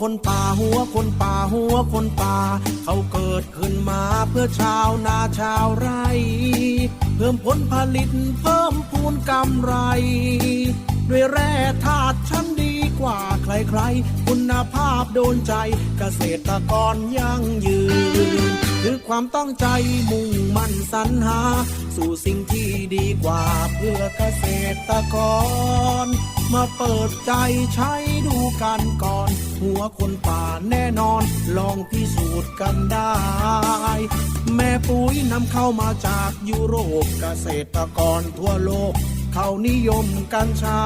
คนป่าหัวคนป่าหัวคนป่า เขาเกิดขึ้นมาเพื่อชาวนาชาวไร่เพิ่มผลผลิตเพิ่มพูนกำไร ด้วยแร่ธาตุชั้นดีกว่าใครๆ คุณภาพโดนใจเกษตรกรยั่งยืน คือความตั้งใจมุ่งมั่นสรรหา สู่สิ่งที่ดีกว่าเพื่อเกษตรกร มาเปิดใจใช้ดูกันก่อน หัวคนป่าแน่นอน ลองพิสูจน์กันได้ แม่ปุ๋ยนำเข้ามาจากยุโรปเกษตรกรทั่วโลก เขานิยมกันใช้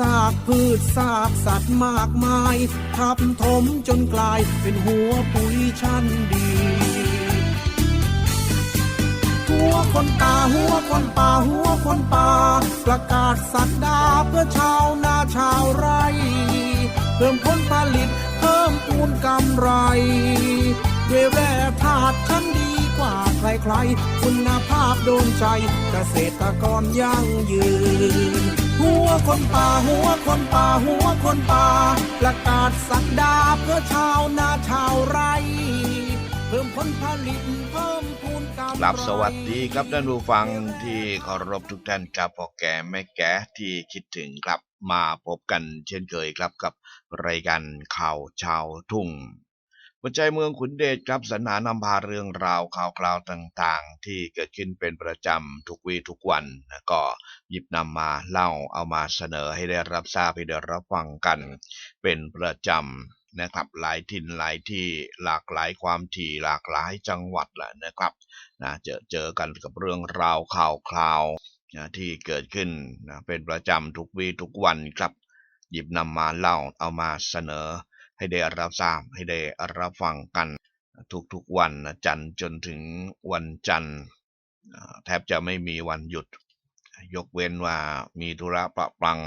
ซากพืชซากสัตว์มากมายทับถมจนกลายเป็นหัวปุ๋ยชั้นดีหัวคนป่าหัวคนป่าหัวคนป่าประกาศสักดาเพื่อชาวนาชาวไร่เพิ่มผลผลิตเพิ่มพูนกำไรด้วยแร่ธาตุชั้นดี กว่าใครๆ คุณภาพโดนใจเกษตรกรยั่งยืน หัวคนป่าหัวคนป่าหัวคนป่า ประกาศสักดาเพื่อชาวนาชาวไร่เพิ่มผลผลิตเพิ่มพูนกำไรับสวัสดีครับท่านผู้ฟังที่เคารพทุกท่านครับพ่อแก่แม่แก่ที่คิดถึงครับมาพบกันเช่นเคยครับกับรายการข่าวชาวทุ่ง หัวใจเมืองขุนเดชครับสรรหานำพาเรื่องราวข่าวคราวต่างๆ ที่เกิดขึ้นเป็นประจำทุกวีทุกวันนะก็หยิบนำมาเล่าเอามาเสนอให้ได้รับทราบให้ได้รับฟังกัน เป็นประจำนะครับหลายถิ่นหลายที่หลากหลายความถี่หลากหลายจังหวัดแหละนะครับนะเจอเจอกันกับเรื่องราวข่าวคราวนะที่เกิดขึ้นนะเป็นประจำทุกวีทุกวันครับ หยิบนำมาเล่าเอามาเสนอ ให้ได้รับทราบให้ได้รับฟังกันทุกๆวันจันทร์จนถึงวันจันทร์แทบจะไม่มีวันหยุด ยกเว้นว่ามีธุระประปัง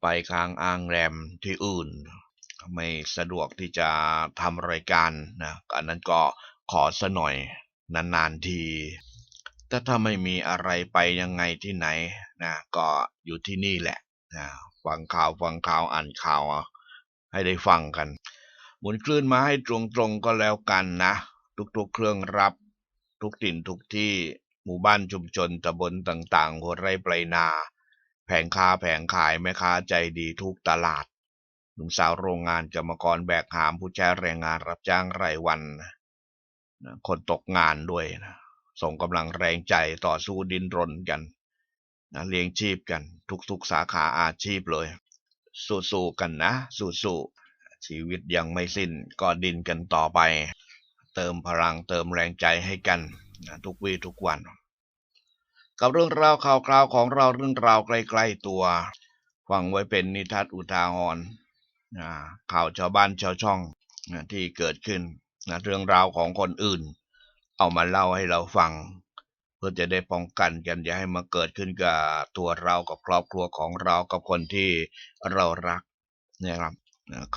ไปค้างอ้างแรมที่อื่น ไม่สะดวกที่จะทำรายการนะอันนั้นก็ขอสะหน่อยนานๆทีแต่ถ้าไม่มีอะไรไปยังไงที่ไหนนะก็อยู่ที่นี่แหละนะฟังข่าวฟังข่าวอ่านข่าว ให้ได้ฟังกัน หมุนคลื่นมาให้ตรงๆก็แล้วกันนะ ทุกๆเครื่องรับ ทุกถิ่นทุกที่หมู่บ้านชุมชนตำบลต่างๆหัวไร่ปลายนา แผงค้าแผงขายแม่ค้าใจดีทุกตลาดหนุ่มสาวโรงงานกรรมกรแบกหามผู้ใช้แรงงานรับจ้างรายวัน คนตกงานด้วยนะส่งกำลังแรงใจต่อสู้ดิ้นรนกันนะเลี้ยงชีพกัน ทุกๆสาขาอาชีพเลย สู้ๆกันนะ สู้ๆชีวิตยังไม่สิ้นก็ดินกันต่อไป เติมพลังเติมแรงใจให้กันทุกวี่ทุกวัน กับเรื่องราวข่าวคราวของเราเรื่องราวใกล้ๆตัวฟังไว้เป็นนิทัศอุทาหรณ์นข่าวชาวบ้านชาวช่องที่เกิดขึ้นเรื่องราวของคนอื่น เอามาเล่าให้เราฟัง พื่อจะได้ป้องกันกันอย่าให้มาเกิดขึ้นกับตัวเรากับครอบครัวของเรากับคนที่เรารักเนี่ยครับ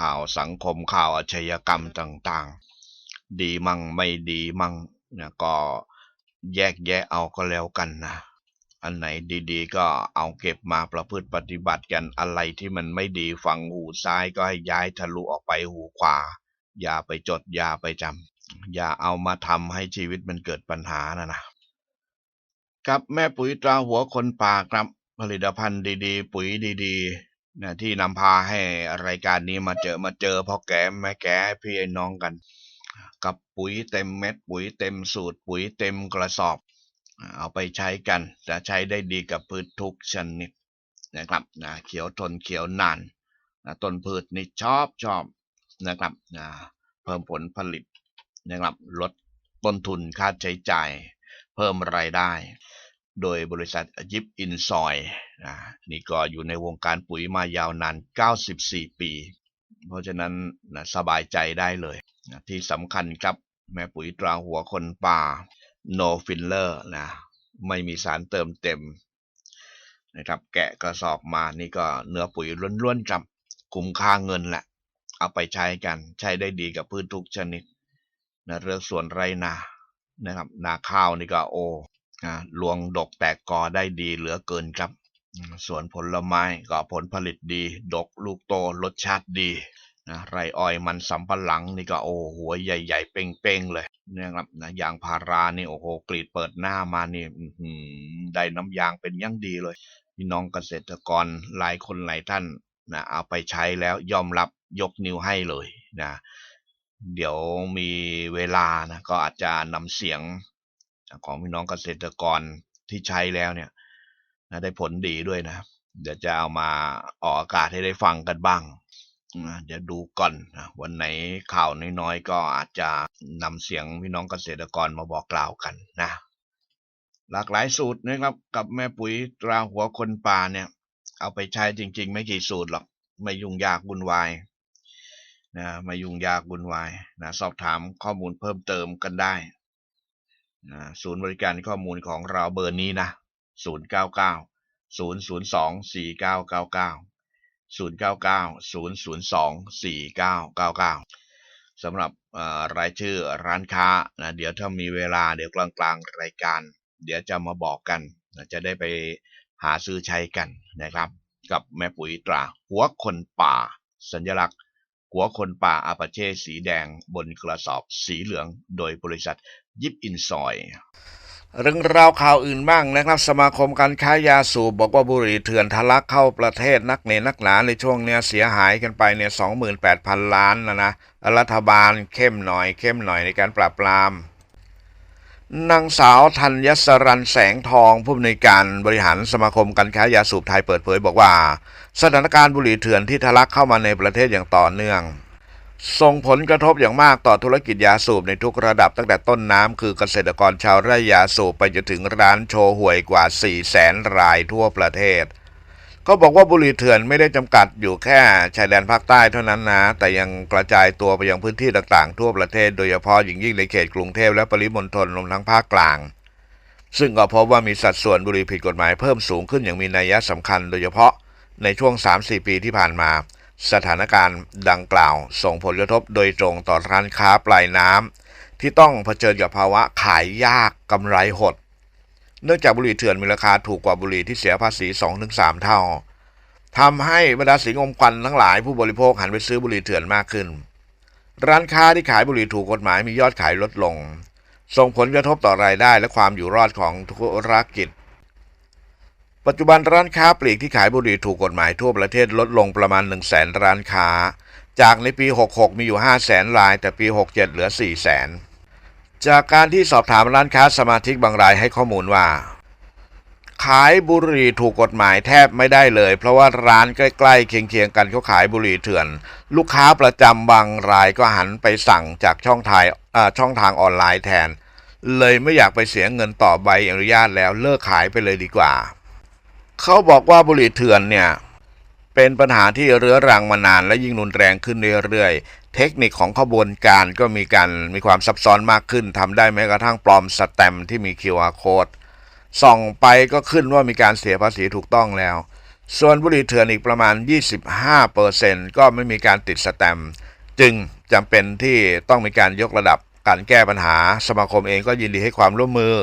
ข่าวสังคมข่าวอาชญากรรมต่างๆ ดีมั่งไม่ดีมั่งนะก็แยกแยะเอาก็แล้วกันนะอันไหนดีๆ ก็เอาเก็บมาประพฤติปฏิบัติกันอะไรที่มันไม่ดีฟังหูซ้ายก็ให้ย้ายทะลุออกไปหูขวา อย่าไปจดอย่าไปจำอย่าเอามาทำให้ชีวิตมันเกิดปัญหานะนะ กับแม่ปุ๋ยตราหัวคนป่าครับผลิตภัณฑ์ดีๆ ปุ๋ยดีๆนะที่นำพาให้รายการนี้มาเจอมาเจอพ่อแก่แม่แก่พี่ไอ้น้องกัน กับปุ๋ยเต็มเม็ดปุ๋ยเต็มสูตร ปุ๋ยเต็มกระสอบ เอาไปใช้กันจะใช้ได้ดีกับพืชทุกชนิดนะครับนะเขียวทนเขียวนานนะต้นพืชนี่ชอบชอบนะครับนะเพิ่มผลผลิตนะครับลดต้นทุนค่าใช้จ่าย เพิ่มรายได้ โดยบริษัทยิปอินซอยนะนี่ก็อยู่ในวงการปุ๋ยมายาวนาน 94 ปี เพราะฉะนั้นนะสบายใจได้เลยนะที่สำคัญครับแม่ปุ๋ยตราหัวคนป่า no filler นะไม่มีสารเติมเต็มนะครับแกะกระสอบมานี่ก็เนื้อปุ๋ยล้วนๆครับคุ้มค่าเงินแหละ เอาไปใช้กันใช้ได้ดีกับพืชทุกชนิดนะเรื่องส่วนไรนา นะครับนาข้าวนี่ก็โอนะรวงดกแตกกอได้ดีเหลือเกินครับ ส่วนผลไม้ก็ผลผลิตดี ดกลูกโตรสชาติดีนะไรอ้อยมันสำปะหลังนี่ก็โอ้หัวใหญ่ๆ เป้งๆเลยนะครับนะยางพารานี่โอ้โหกรีดเปิดหน้ามานี่ได้น้ำยางเป็นยั่งดีเลยพี่น้องเกษตรกรหลายคนหลายท่านนะเอาไปใช้แล้วยอมรับยกนิ้วให้เลยนะ เดี๋ยวมีเวลานะก็อาจจะนำเสียงของพี่น้องเกษตรกรที่ใช้แล้วเนี่ยนะได้ผลดีด้วยนะ เดี๋ยวจะเอามาออกอากาศให้ได้ฟังกันบ้างนะเดี๋ยวดูก่อนนะวันไหนข่าวน้อยๆก็อาจจะนำเสียงพี่น้องเกษตรกรมาบอกกล่าวกันนะ หลากหลายสูตรนะครับ กับแม่ปุ๋ยตราหัวคนป่าเนี่ย เอาไปใช้จริง ๆ ไม่กี่สูตรหรอก ไม่ยุ่งยากวุ่นวาย นะม่ยุ่งยากวุ่นวายนะสอบถามข้อมูลเพิ่มเติมกันได้นะศูนย์บริการข้อมูลของเราเบอร์นี้นะ 099 002 4999 099 002 4999สำหรับเอ่อรายชื่อร้านค้านะเดี๋ยวถ้ามีเวลาเดี๋ยวกลางๆรายการ เดี๋ยวจะมาบอกกันนะจะได้ไปหาซื้อใช้กันนะครับ กับแม่ปุ๋ยตรา หัวคนป่า สัญลักษณ์ กัวคนป่าอาปาเช่สีแดงบนกระสอบสีเหลืองโดยบริษัทยิปอินซอยเรื่องราวข่าวอื่นบ้างนะครับ สมาคมการค้ายาสูบบอกว่าบุหรี่เถื่อนทะลักเข้าประเทศนักเนนักหนาในช่วงเนี้ยเสียหายกันไปเนี่ยสองหมื่นแปดพันล้านนะนะรัฐบาลเข้มหน่อยเข้มหน่อยในการปราบปราม นางสาวธัญสรันแสงทองผู้อำนวยการบริหารสมาคมการค้ายาสูบไทยเปิดเผยบอกว่า สถานการณ์บุหรี่เถื่อนที่ทะลักเข้ามาในประเทศอย่างต่อเนื่อง ส่งผลกระทบอย่างมากต่อธุรกิจยาสูบในทุกระดับตั้งแต่ต้นน้ำคือเกษตรกรชาวไร่ยาสูบไปจนถึงร้านโชว์หวยกว่า 4 0 0แสนรายทั่วประเทศ ก็บอกว่าบุหรี่เถื่อนไม่ได้จำกัดอยู่แค่ชายแดนภาคใต้เท่านั้นนะ แต่ยังกระจายตัวไปยังพื้นที่ต่างๆ ทั่วประเทศโดยเฉพาะอย่างยิ่งในเขตกรุงเทพและปริมณฑลรวมทั้งภาคกลาง ซึ่งก็พบว่ามีสัดส่วนบุหรี่ผิดกฎหมายเพิ่มสูงขึ้นอย่างมีนัยสำคัญ โดยเฉพาะในช่วง 3-4 ปีที่ผ่านมา สถานการณ์ดังกล่าว ส่งผลกระทบโดยตรงต่อร้านค้าปลายน้ำที่ต้องเผชิญกับภาวะขายยากกำไรหด เนื่องจากบุหรี่เถื่อนมีราคาถูกกว่าบุหรี่ที่เสียภาษี 2-3 เท่าทำให้บรรดาสิงอมควันทั้งหลายผู้บริโภคหันไปซื้อบุหรี่เถื่อนมากขึ้น ร้านค้าที่ขายบุหรี่ถูกกฎหมายมียอดขายลดลง ส่งผลกระทบต่อรายได้และความอยู่รอดของธุรกิจ ปัจจุบันร้านค้าปลีกที่ขายบุหรี่ถูกกฎหมายทั่วประเทศลดลงประมาณ 1 0 0 0 0แสนร้านค้า จากในปี 66 มีอยู่ 5 0 0แสนราย แต่ปี 67 เหลือ 4 0 0แสน จากการที่สอบถามร้านค้าสมาชิกบางรายให้ข้อมูลว่า ขายบุหรี่ถูกกฎหมายแทบไม่ได้เลย เพราะว่าร้านใกล้ๆเคียงๆกันเขาขายบุหรี่เถื่อน ลูกค้าประจำบางรายก็หันไปสั่งจากช่องทางอ่าช่องทางออนไลน์แทน เลยไม่อยากไปเสียเงินต่อใบอนุญาตแล้วเลิกขายไปเลยดีกว่า เขาบอกว่าบุหรี่เถื่อนเนี่ย เป็นปัญหาที่เรื้อรังมานานและยิ่งรุนแรงขึ้นเรื่อยๆ เทคนิคของขบวนการก็มีการมีความซับซ้อนมากขึ้นทำได้แม้กระทั่งปลอมสแตมที่มี QR code ส่องไปก็ขึ้นว่ามีการเสียภาษีถูกต้องแล้ว ส่วนบุหรี่เถื่อนอีกประมาณ 25%ก็ไม่มีการติดสแตมจึงจำเป็นที่ต้องมีการยกระดับการแก้ปัญหา สมาคมเองก็ยินดีให้ความร่วมมือ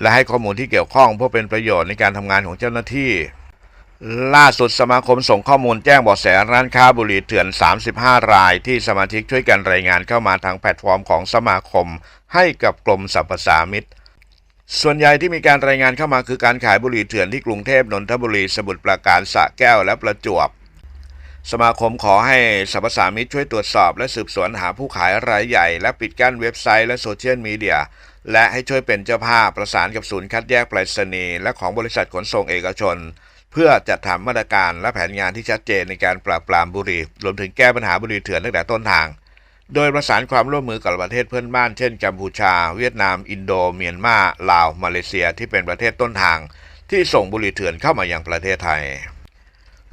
และให้ข้อมูลที่เกี่ยวข้องเพื่อเป็นประโยชน์ในการทำงานของเจ้าหน้าที่ ล่าสุดสมาคมส่งข้อมูลแจ้งเบาะแสร้านค้าบุหรี่เถื่อน 35 ราย ที่สมาชิกช่วยกันรายงานเข้ามาทางแพลตฟอร์มของสมาคม ให้กับกรมสรรพสามิตส่วนใหญ่ที่มีการรายงานเข้ามาคือการขายบุหรี่เถื่อนที่กรุงเทพนนทบุรีสมุทรปราการสระแก้วและประจวบ สมาคมขอให้สรรพสามิตช่วยตรวจสอบ และสืบสวนหาผู้ขายรายใหญ่ และปิดกั้นเว็บไซต์และโซเชียลมีเดียและให้ช่วยเป็นเจ้าภาพประสานกับศูนย์คัดแยกไปรษณีย์และของบริษัทขนส่งเอกชน เพื่อจัดทำมาตรการและแผนงานที่ชัดเจนในการปราบปรามบุหรี่รวมถึงแก้ปัญหาบุหรี่เถื่อนตั้งแต่ต้นทาง โดยประสานความร่วมมือกับประเทศเพื่อนบ้านเช่นกัมพูชา เวียดนาม อินโดเมียนมาลาว มาเลเซียที่เป็นประเทศต้นทาง ที่ส่งบุหรี่เถื่อนเข้ามายังประเทศไทย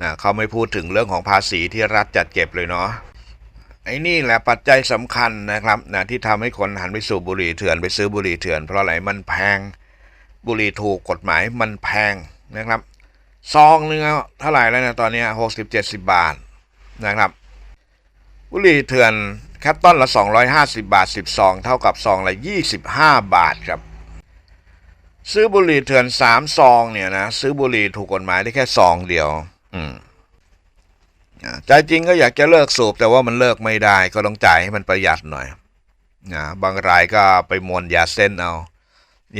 นะเขาไม่พูดถึงเรื่องของภาษีที่รัฐจัดเก็บเลยเนาะไอ้นี่แหละปัจจัยสำคัญนะครับนะที่ทำให้คนหันไปสูบบุหรี่เถื่อนไปซื้อบุหรี่เถื่อน เพราะอะไรมันแพง บุหรี่ถูกกฎหมายมันแพงนะครับ ซองนื้อเท่าไหร่แล้วนะตอนนี้หกสิบเจ็ดสิบบาทนะครับ บุหรี่เถื่อนแคปต้นละ250บาท10ซองเท่ากับซองละ25บห้าบาทครับ ซื้อบุหรี่เถื่อน3ซองเนี่ยนะซื้อบุหรี่ถูกกฎหมายได้แค่ซองเดียว อืมใจจริงก็อยากจะเลิกสูบแต่ว่ามันเลิกไม่ได้ก็ต้องจ่ายให้มันประหยัดหน่อยนะบางรายก็ไปมวนยาเส้นเอา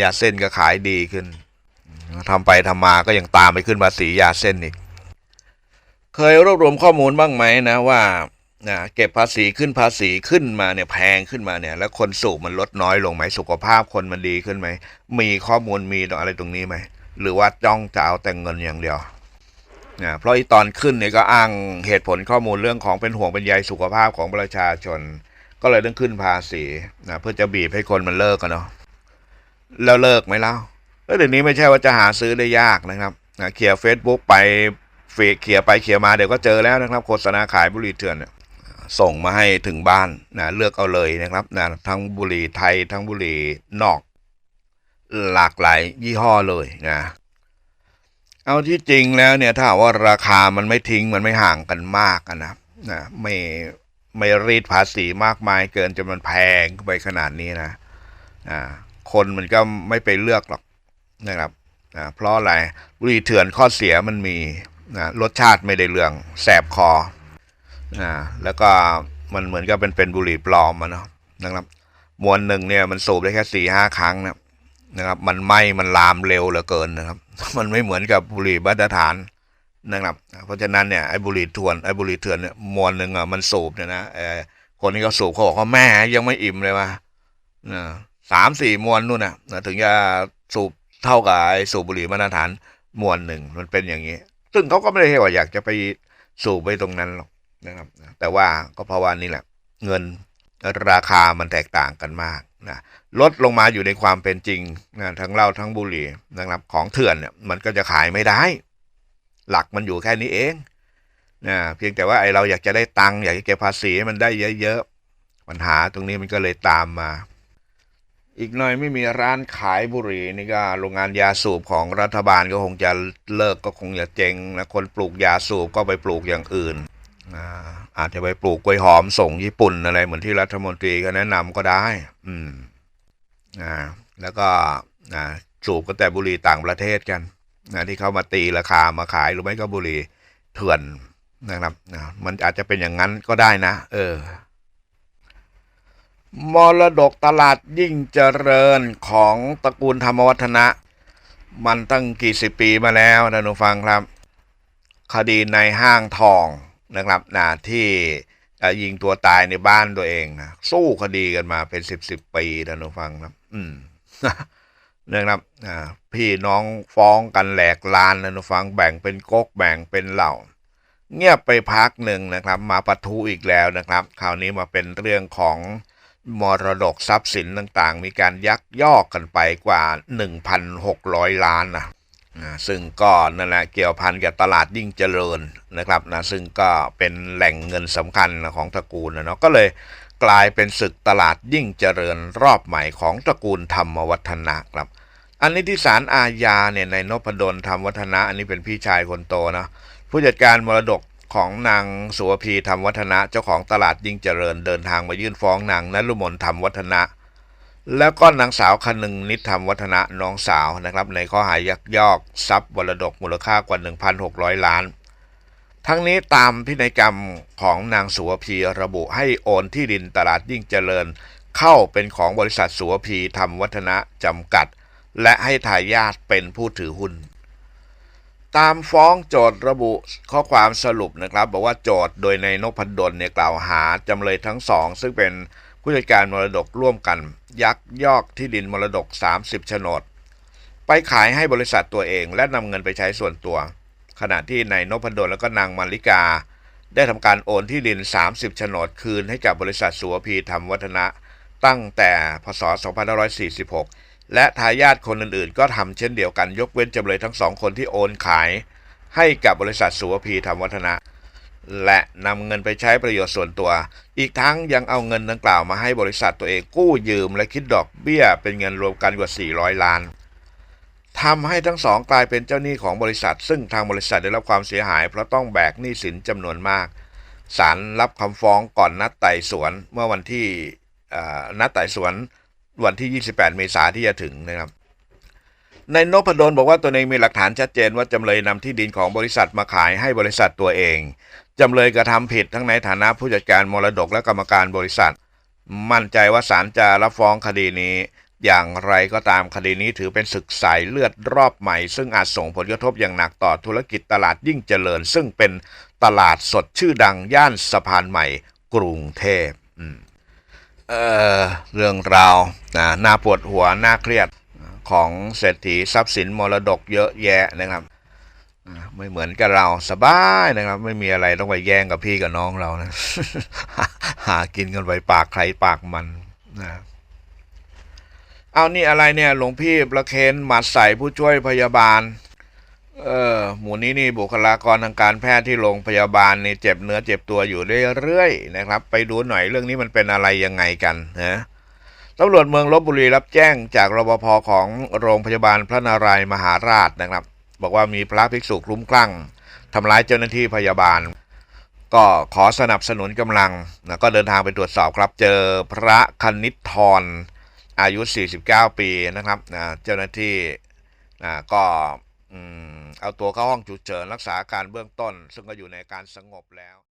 ยาเส้นก็ขายดีขึ้น ทำไปทำมาก็ยังตามไปขึ้นภาษียาเส้นอีก เคยรวบรวมข้อมูลบ้างไหมนะว่านะเก็บภาษีขึ้นภาษีขึ้นมาเนี่ยแพงขึ้นมาเนี่ย แล้วคนสูบมันลดน้อยลงไหมสุขภาพคนมันดีขึ้นไหม มีข้อมูลมีอะไรตรงนี้ไหม หรือว่าจ้องจะเอาแต่เงินอย่างเดียวนะเพราะอีตอนขึ้นเนี่ยก็อ้างเหตุผลข้อมูลเรื่องของเป็นห่วงเป็นใยสุขภาพของประชาชน ก็เลยต้องขึ้นภาษีนะเพื่อจะบีบให้คนมันเลิกกันเนาะแล้วเลิกไหมเล่า แล้วเดี๋ยวนี้ไม่ใช่ว่าจะหาซื้อได้ยากนะครับนะเคลียเฟซบุ๊กไปเฟซเคลียไปเคลียมาเดี๋ยวก็เจอแล้วนะครับ โฆษณาขายบุหรี่เถื่อนส่งมาให้ถึงบ้านนะเลือกเอาเลยนะครับนะทั้งบุหรี่ไทยทั้งบุหรี่นอก หลากหลายยี่ห้อเลยนะเอาที่จริงแล้วเนี่ยถ้าว่าราคามันไม่ทิ้งมันไม่ห่างกันมากนะนะไม่ไม่รีดภาษีมากมายเกินจนมันแพงไปขนาดนี้นะอ่าคนมันก็ไม่ไปเลือกหรอก นะครับอ่าเพราะอะไรบุหรี่เถื่อนข้อเสียมันมีนะรสชาติไม่ได้เรื่องแสบคออ่าแล้วก็มันเหมือนกับเป็นเป็นบุหรี่ปลอมอะเนาะนะครับมวนหนึ่งเนี่ยมันสูบได้แค่สี่ห้าครั้งนะนะครับ มันไหม้มันลามเร็วเหลือเกินนะครับ มันไม่เหมือนกับบุหรี่มาตรฐานนะครับ เพราะฉะนั้นเนี่ยไอ้บุหรี่ทวนไอ้บุหรี่เถื่อนเนี่ยมวลหนึ่งอะมันสูบเนี่ยนะเออคนที่เขาสูบเขาบอกว่าแม่ยังไม่อิ่มเลยว่ะนะสามสี่มวนนู่นน่ะนะถึงจะสูบ เท่ากับไอ้สูบบุหรี่มาตรฐานมวลหนึ่งมันเป็นอย่างนี้ ซึ่งเขาก็ไม่ได้ให้ว่าอยากจะไปสูบไปตรงนั้นหรอกนะครับ แต่ว่าก็เพราะว่านี่แหละ เงินราคามันแตกต่างกันมากนะลดลงมาอยู่ในความเป็นจริงนะทั้งเหล้าทั้งบุหรี่นะครับของเถื่อนเนี่ยมันก็จะขายไม่ได้ หลักมันอยู่แค่นี้เองนะเพียงแต่ว่าไอเราอยากจะได้ตังค์อยากจะเก็บภาษีมันได้เยอะๆปัญหาตรงนี้มันก็เลยตามมา อีกหน่อยไม่มีร้านขายบุหรี่นี่ก็โรงงานยาสูบของรัฐบาลก็คงจะเลิกก็คงจะเจ๊งนะคนปลูกยาสูบก็ไปปลูกอย่างอื่นอาอาจจะไปปลูกกล้วยหอมส่งญี่ปุ่นอะไรเหมือนที่รัฐมนตรีก็แนะนำก็ได้ อืมอ่าแล้วก็อ่าสูบก็แต่บุหรี่ต่างประเทศกันนะที่เขามาตีราคามาขายหรือไม่ก็บุหรี่เถื่อนนะครับนะมันอาจจะเป็นอย่างนั้นก็ได้นะ เออ มรดกตลาดยิ่งเจริญของตระกูลธรรมวัฒนะ มันตั้งกี่สิบปีมาแล้วนะหนูฟังครับ คดีในห้างทองนะครับนะที่ยิงตัวตายในบ้านตัวเองนะสู้คดีกันมาเป็นสิบสิบปีนะหนูฟังครับ อืมนะครับพี่น้องฟ้องกันแหลกลานนะหนูฟังแบ่งเป็นก๊กแบ่งเป็นเหล่าเงียบไปพักหนึ่งนะครับ มาปะทุอีกแล้วนะครับ คราวนี้มาเป็นเรื่องของ มรดกทรัพย์สินต่างๆ มีการยักยอกกันไปกว่า 1,600 ล้านนะซึ่งก็นั่นแหละเกี่ยวพันกับตลาดยิ่งเจริญนะครับนะซึ่งก็เป็นแหล่งเงินสำคัญของตระกูลนะเนาะก็เลยกลายเป็นศึกตลาดยิ่งเจริญรอบใหม่ของตระกูลธรรมวัฒนะครับ อันนี้ที่ศาลอาญาเนี่ยในนพดลธรรมวัฒนะ อันนี้เป็นพี่ชายคนโตนะผู้จัดการมรดก ของนางสุวพีธรรมวัฒนะเจ้าของตลาดยิ่งเจริญเดินทางมายื่นฟ้องนางนรุมนธรรมวัฒนะ แล้วก็นางสาวคนึงนิธรรมวัฒนะน้องสาวนะครับ ในข้อหายักยอกทรัพย์มรดกมูลค่ากว่า 1,600 ล้าน ทั้งนี้ตามพินัยกรรมของนางสุวพีระบุให้โอนที่ดินตลาดยิ่งเจริญ เข้าเป็นของบริษัทสุวพีธรรมวัฒนะจำกัด และให้ทายาทเป็นผู้ถือหุ้น ตามฟ้องโจทย์ระบุข้อความสรุปนะครับ บอกว่าโจทย์โดยในนพดลเนี่ยกล่าวหาจำเลยทั้งสอง ซึ่งเป็นผู้จัดการมรดกร่วมกัน ยักยอกที่ดินมรดก 30โฉนด ไปขายให้บริษัทตัวเองและนำเงินไปใช้ส่วนตัว ขณะที่นายนพดลและก็นางมาริกา ได้ทำการโอนที่ดิน 30โฉนดคืนให้กับบริษัทสุวพีธรรมวัฒนะ ตั้งแต่พศ2546 และทายาทคนอื่นๆ ก็ทำเช่นเดียวกันยกเว้นจำเลยทั้งสองคนที่โอนขาย ให้กับบริษัทสุวพีธรรมวัฒนะ และนำเงินไปใช้ประโยชน์ส่วนตัว อีกทั้งยังเอาเงินดังกล่าวมาให้บริษัทตัวเองกู้ยืม และคิดดอกเบี้ยเป็นเงินรวมกันกว่า 400 ล้านทำให้ทั้งสองกลายเป็นเจ้าหนี้ของบริษัท ซึ่งทางบริษัทได้รับความเสียหาย เพราะต้องแบกหนี้สินจำนวนมากศาลรับคำฟ้องก่อนนัดไต่สวนเมื่อวันที่นัดไต่สวน วันที่ 28 เมษายนที่จะถึงนะครับในนพดลบอกว่าตัวเองมีหลักฐานชัดเจนว่าจำเลยนำที่ดินของบริษัทมาขายให้บริษัทตัวเองจำเลยกระทำผิดทั้งในฐานะผู้จัดการมรดกและกรรมการบริษัท มั่นใจว่าศาลจะรับฟ้องคดีนี้ อย่างไรก็ตามคดีนี้ถือเป็นศึกสายเลือดรอบใหม่ ซึ่งอาจส่งผลกระทบอย่างหนักต่อธุรกิจตลาดยิ่งเจริญ ซึ่งเป็นตลาดสดชื่อดังย่านสะพานใหม่ กรุงเทพอืม เออเรื่องราวนะน่าปวดหัวน่าเครียดของเศรษฐีทรัพย์สินมรดกเยอะแยะนะครับไม่เหมือนกับเราสบายนะครับ ไม่มีอะไรต้องไปแย่งกับพี่กับน้องเรานะหากินกันไปปากใครปากมันนะเอานี่อะไรเนี่ยหลวงพี่ประเคนหมัดใส่ผู้ช่วยพยาบาล เออหมู่นี้นี่บุคลากรทางการแพทย์ที่โรงพยาบาลนี่เจ็บเนื้อเจ็บตัวอยู่เรื่อยๆนะครับ ไปดูหน่อยเรื่องนี้มันเป็นอะไรยังไงกันนะตำรวจเมืองลบบุรีรับแจ้งจากรปภของโรงพยาบาลพระนารายณ์มหาราชนะครับ บอกว่ามีพระภิกษุคลุ้มคลั่งทำร้ายเจ้าหน้าที่พยาบาล ก็ขอสนับสนุนกำลังนะก็เดินทางไปตรวจสอบครับ เจอพระคณิตทรอายุ 49 ปีนะครับนะเจ้าหน้าที่นะก็ เอาตัวเข้าห้องฉุกเฉินรักษาอาการเบื้องต้น ซึ่งก็อยู่ในการสงบแล้ว